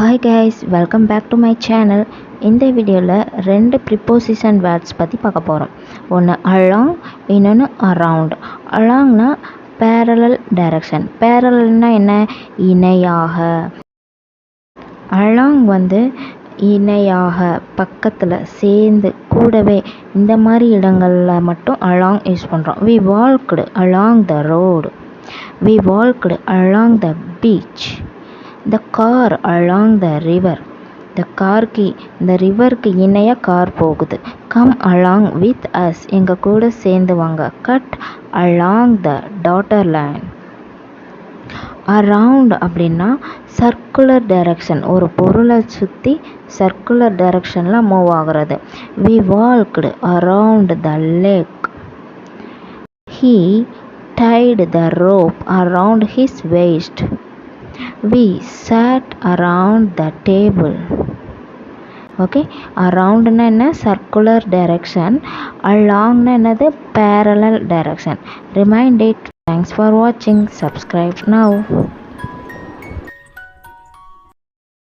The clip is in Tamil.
Hi guys welcome back to my channel இந்த வீடியோவில் ரெண்டு ப்ரிப்போசிஷன் வேர்ட்ஸ் பற்றி பார்க்க போகிறோம் ஒன்று அலாங் இன்னொன்று அரவுண்ட் அலாங்னா பேரலல் டைரக்ஷன் பேரலல்னால் என்ன? இணையாக. அலாங் வந்து இணையாக பக்கத்தில் சேர்ந்து கூடவே இந்த மாதிரி இடங்களில் மட்டும் அலாங் யூஸ் பண்ணுறோம் we walked along the road we walked along the beach the car along the river the கார்க்கு இந்த ரிவருக்கு இணையாக கார் போகுது. கம் அலாங் வித் அஸ் எங்கள் கூட சேர்ந்து வாங்க. Cut along the dotted line around அப்படின்னா சர்க்குலர் டைரக்ஷன் ஒரு பொருளை சுற்றி சர்க்குலர் டைரக்ஷனில் மூவ் ஆகிறது. We walked around the lake he tied the rope around his waist we sat around the table okay அரவுண்ட்னா என்ன சர்க்குலர் டைரக்ஷன் அலாங்னா என்னது parallel direction remind it thanks for வாட்சிங் சப்ஸ்கிரைப் நவ்